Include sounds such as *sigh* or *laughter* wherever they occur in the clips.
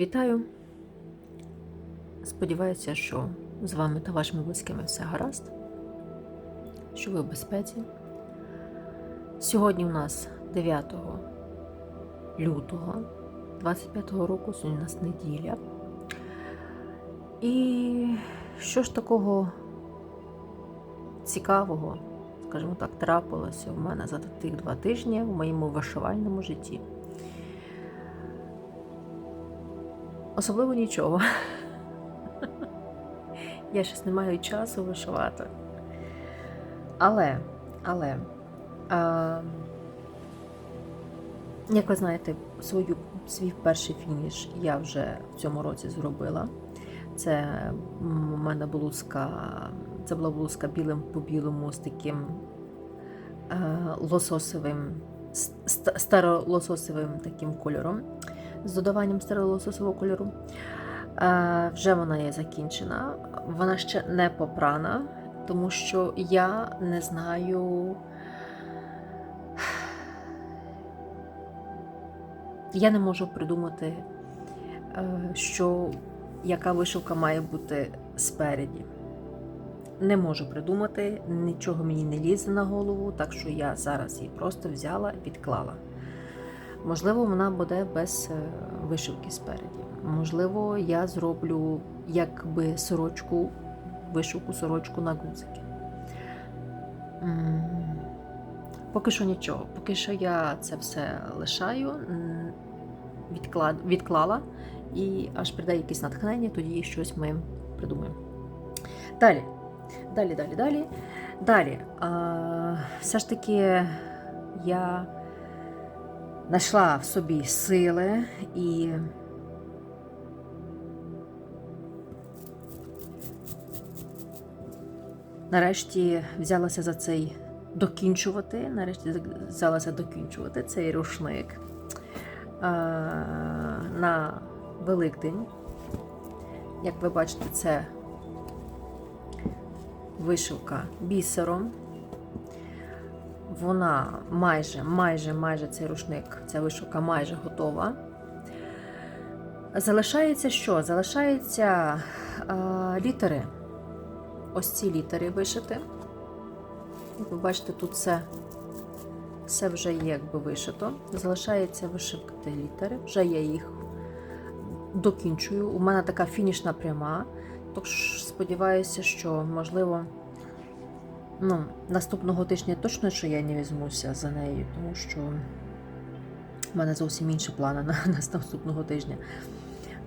Вітаю! Сподіваюся, що з вами та вашими близькими все гаразд, що ви в безпеці. Сьогодні у нас 9 лютого 25-го року, сьогодні у нас неділя. І що ж такого цікавого, скажімо так, трапилося в мене за тих два тижні в моєму вишивальному житті? Особливо нічого. Я щось не маю часу вишивати. Але, але, а, як ви знаєте, свою, свій перший фініш я вже в цьому році зробила. Це у мене блузка, це була блузка білим по білому з таким е, лососовим, ст- ст- старолососовим таким кольором, з додаванням старолососового кольору. Е, Вже вона є закінчена. Вона ще не попрана, тому що я не знаю. Я не можу придумати, е, що яка вишивка має бути спереді. Не можу придумати, нічого мені не лізе на голову, так що я зараз її просто взяла і відклала. Можливо, вона буде без е, вишивки спереді. Можливо, я зроблю якби сорочку, вишивку сорочку на гудзики. М, Поки що нічого. Поки що я це все лишаю, відклала, і аж прийде якесь натхнення, тоді щось ми придумаємо. Далі, далі, далі, далі. Далі. А, все ж таки я знайшла в собі сили і нарешті взялася за цей докінчувати. Нарешті взялася докінчувати цей рушник на Великдень. Як ви бачите, це вишивка бісером. Вона майже, майже, майже цей рушник, ця вишивка майже готова. Залишається що? Залишається е, літери. Ось ці літери вишити. Як ви бачите, тут все, все вже є якби вишито. Залишається вишивати літери. Вже я їх докінчую. У мене така фінішна пряма. Тож сподіваюся, що можливо. Ну, наступного тижня точно, що я не візьмуся за нею, тому що в мене зовсім інші плани на, на *laughs* наступного тижня.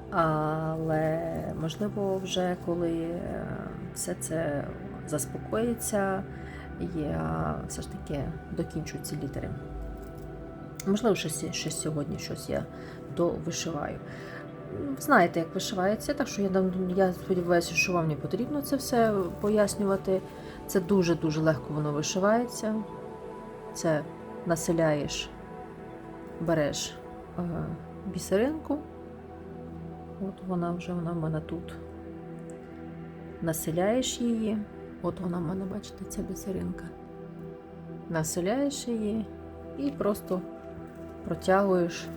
Але можливо, вже коли е, все це заспокоїться, я все ж таки докінчу ці літери. Можливо, щось, щось сьогодні щось я довишиваю. Знаєте, як вишивається, так що я, я сподіваюся, що вам не потрібно це все пояснювати. Це дуже-дуже легко воно вишивається. Це населяєш, береш е, бісеринку. От вона вже вона в мене тут. Населяєш її. От вона в мене, бачите, ця бісеринка. Населяєш її і просто протягуєш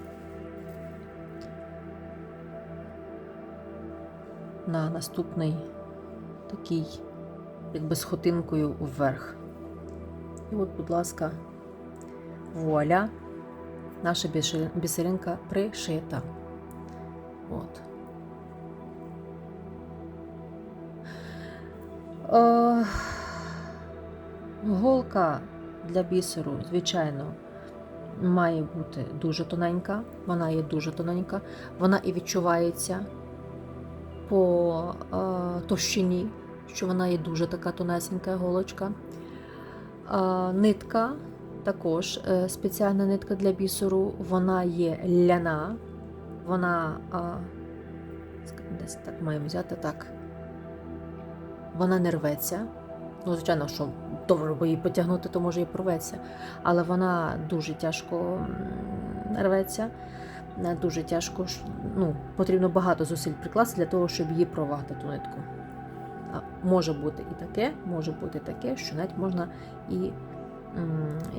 на наступний такий, якби сходинкою вверх. І от, будь ласка, вуаля, наша бісеринка пришита. От. Е, голка для бісеру, звичайно, має бути дуже тоненька. Вона є дуже тоненька. Вона і відчувається по е, товщині, що вона є дуже така тонесенька голочка. Нитка також е, спеціальна нитка для бісеру, вона є ляна. Вона десь так маємо взяти так. Вона не рветься. Ну, звичайно, що добре би її потягнути, то може і порветься. Але вона дуже тяжко рветься. Е, Дуже тяжко, ну, потрібно багато зусиль прикласти для того, щоб її провагти ту нитку. Може бути і таке, може бути таке, що навіть можна і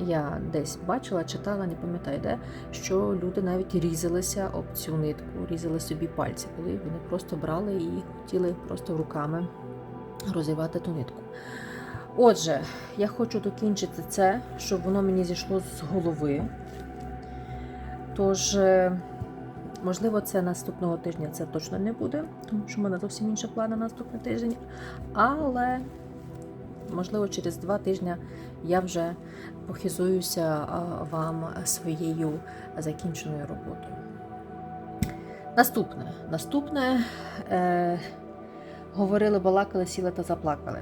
я десь бачила, читала, не пам'ятаю де, що люди навіть різалися об цю нитку, різали собі пальці, коли вони просто брали і хотіли просто руками розірвати ту нитку. Отже, я хочу докінчити це, щоб воно мені зійшло з голови. Тож, е, можливо, це наступного тижня це точно не буде, тому що в мене зовсім інші плани на наступний тиждень. Але, можливо, через два тижні я вже похизуюся вам своєю закінченою роботою. Наступне. Наступне е, говорили, балакали, сіли та заплакали.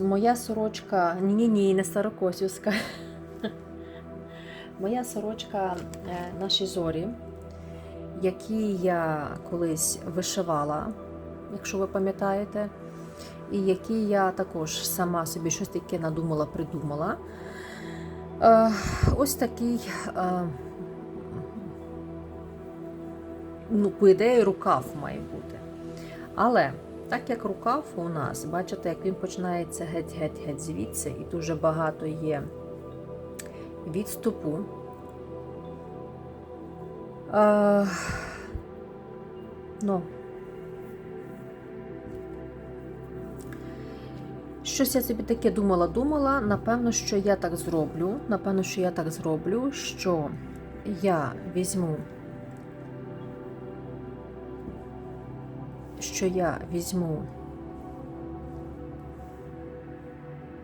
Моя сорочка, ні, ні, не старокосівська. *laughs* Моя сорочка е, наші зорі, які я колись вишивала, якщо ви пам'ятаєте, і які я також сама собі щось таке надумала, придумала. Е, ось такий, е, ну, по ідеї, рукав має бути. Але так як рукав у нас, бачите, як він починається геть-геть-геть звідси, і дуже багато є відступу. Е, ну, щось я собі таке думала, думала. Напевно, що я так зроблю. Напевно, що я так зроблю, що я візьму. Що я візьму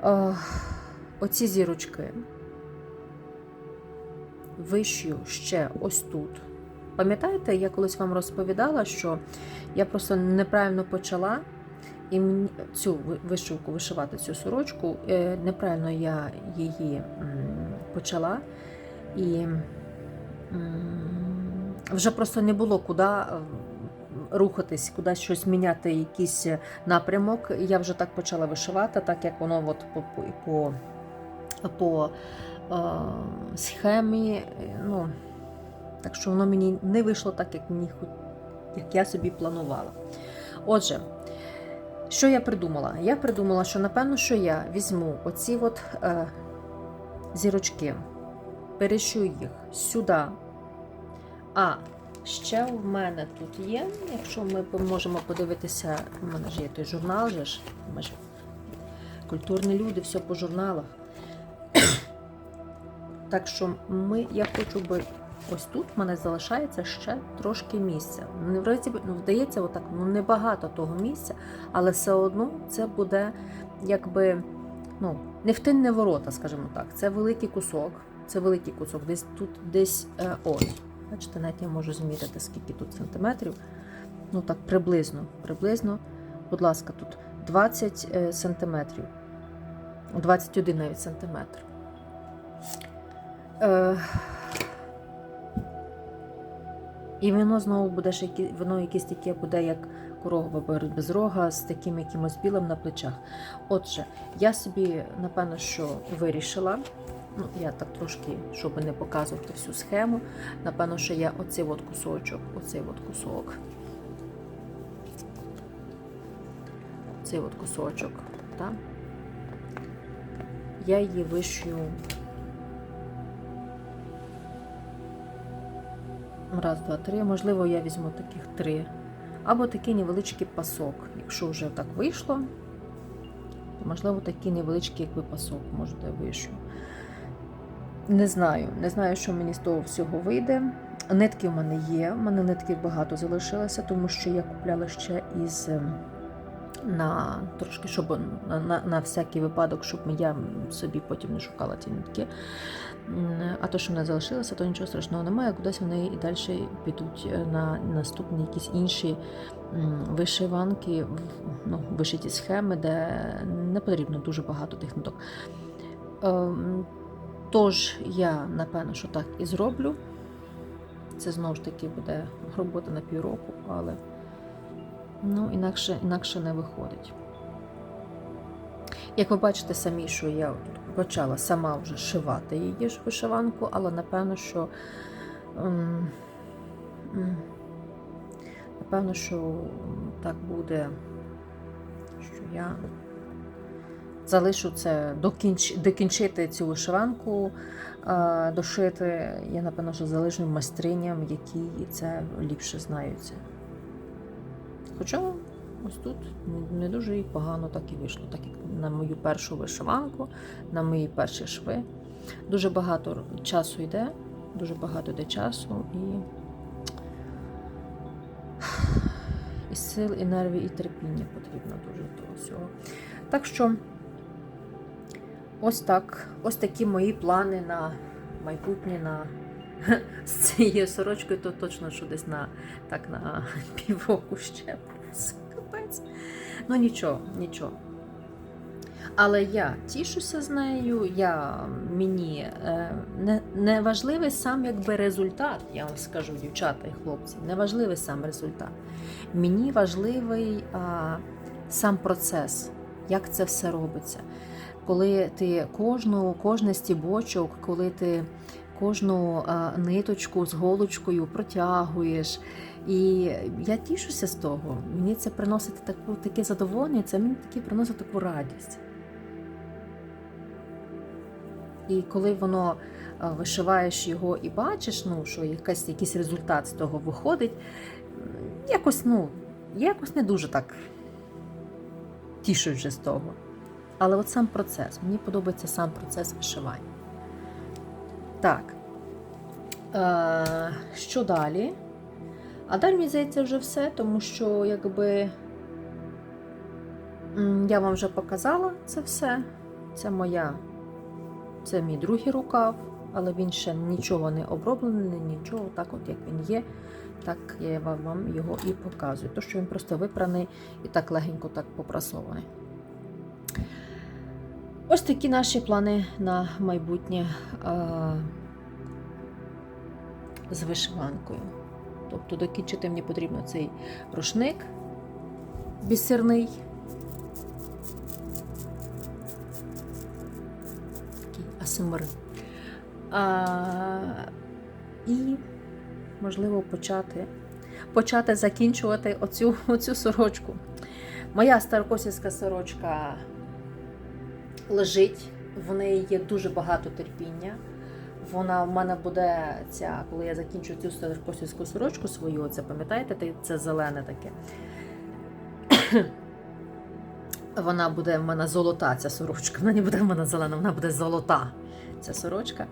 е, оці зірочки, вишью ще ось тут. Пам'ятаєте, я колись вам розповідала, що я просто неправильно почала і цю вишивку вишивати цю сорочку. е, Неправильно я її почала, і вже просто не було куди е, рухатись, куди щось міняти, якийсь напрямок. Я вже так почала вишивати, так як воно от по, по, по, е, схемі. е, Ну, так що воно мені не вийшло так, як мені як я собі планувала. Отже, що я придумала? Я придумала, що напевно, що я візьму оці от е, зірочки, перещу їх сюди. А ще в мене тут є, якщо ми можемо подивитися, у мене ж є той журнал, же ж, ми ж культурні люди, все по журналах. *coughs* Так що ми, я хочу би ось тут в мене залишається ще трошки місця. Ну, вдається, отак, ну небагато того місця, але все одно це буде якби ну, не в тин, не ворота, скажімо так. Це великий кусок. Це великий кусок. Десь тут, десь е, от. Бачите, навіть я можу зміряти, скільки тут сантиметрів. Ну так, приблизно. Приблизно, будь ласка, тут 20 е, сантиметрів. 21 навіть сантиметр. Е, і воно знову буде ще воно якесь таке буде, як корова без рога, з таким якимось білим на плечах. Отже, я собі, напевно, що вирішила. Ну, я так трошки, щоб не показувати всю схему. Напевно, що я оцей от кусочок, оцей от кусок. Цей от кусочок, так? Я її вишью Раз, два, три. Можливо, я візьму таких три. Або такий невеличкий пасок. Якщо вже так вийшло, то можливо такий невеличкий якби пасок, може, вийшов. Не знаю. Не знаю, що мені з того всього вийде. Нитки в мене є. в мене нитків багато залишилося, тому що я купляла ще із ем, на трошки, щоб на, на, на всякий випадок, щоб я собі потім не шукала ті нитки. А то, що в мене залишилося, то нічого страшного немає. Кудись вони і далі підуть е, на наступні якісь інші вишиванки, ну, вишиті схеми, де не потрібно дуже багато тих ниток. Ем, Тож я, напевно, що так і зроблю. Це знову ж таки буде робота на півроку, але ну, інакше, інакше не виходить. Як ви бачите самі, що я почала сама вже шивати її ж вишиванку, але напевно, що ем, напевно, що так буде, що я залишу це докінч... докінчити цю вишиванку, е, дошити. Я напевно, що залишу майстриням, які це ліпше знаються. Хоча ось тут не- дуже і погано так і вийшло, так як на мою першу вишиванку, на мої перші шви. Дуже багато часу йде, дуже багато йде часу і, і сил, і нервів, і терпіння потрібно дуже того всього. Так що ось так, ось такі мої плани на майбутнє на з цією сорочкою, то точно що десь на так на *laughs* півроку ще. Капець. Ну нічого, нічого. Але я тішуся з нею. Я, мені е, не, не важливий сам якби результат, я вам скажу, дівчата і хлопці, не важливий сам результат. Мені важливий а, сам процес, як це все робиться. Коли ти кожну, кожний стібочок, коли ти кожну ниточку з голочкою протягуєш. І я тішуся з того. Мені це приносить таку, таке задоволення, це мені таке приносить таку радість. І коли воно вишиваєш його і бачиш, ну, що якась, якийсь результат з того виходить, якось, ну, якось не дуже так тішусь з того. Але от сам процес, мені подобається сам процес вишивання. Так. Е, що далі? А далі, мені здається, вже все, тому що якби я вам вже показала це все. Це моя, це мій другий рукав, але він ще нічого не оброблений, нічого, так от як він є, так я вам його і показую. То, що він просто випраний і так легенько так попрасований. Ось такі наші плани на майбутнє а, з вишиванкою. Тобто докінчити мені потрібно цей рушник бісерний. Такий асимир. А, і, можливо, почати, почати закінчувати оцю, оцю сорочку. Моя старокосівська сорочка лежить, в неї є дуже багато терпіння. Вона в мене буде ця, коли я закінчу цю старокосівську сорочку свою, це пам'ятаєте, це зелене таке. *coughs* Вона буде в мене золота, ця сорочка. Вона не буде в мене зелена, вона буде золота, ця сорочка.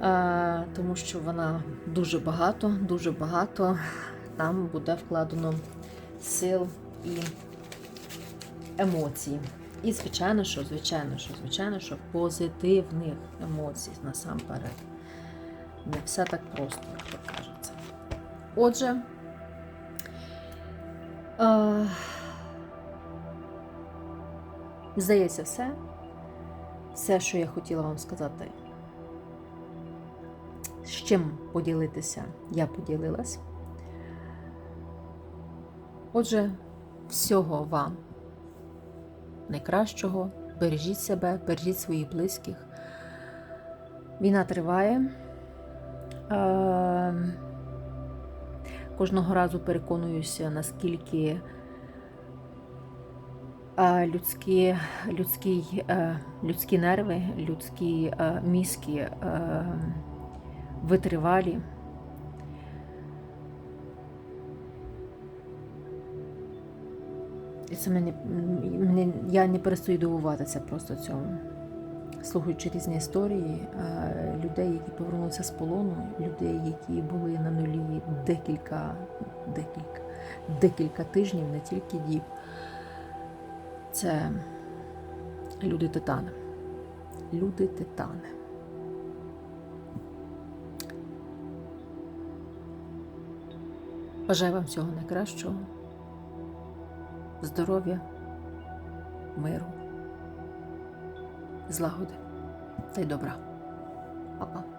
А, тому що вона дуже багато, дуже багато. Там буде вкладено сил і емоцій. І, звичайно, що, звичайно, що, звичайно, що позитивних емоцій насамперед. Не все так просто, як то кажеться. Отже, е, здається, все. Все, що я хотіла вам сказати. З чим поділитися, я поділилась. Отже, всього вам найкращого. Бережіть себе, бережіть своїх близьких. Війна триває. Е, Кожного разу переконуюся, наскільки е, людські, людські, е, людські нерви, людські мізки витривалі. І це мене, мене, я не перестаю дивуватися просто цьому. Слухаючи різні історії е, людей, які повернулися з полону, людей, які були на нулі декілька, декілька, декілька тижнів, не тільки діб. Це люди титани. Люди титани. Бажаю вам всього найкращого здоров'я, миру, злагоди та й добра. Па-па.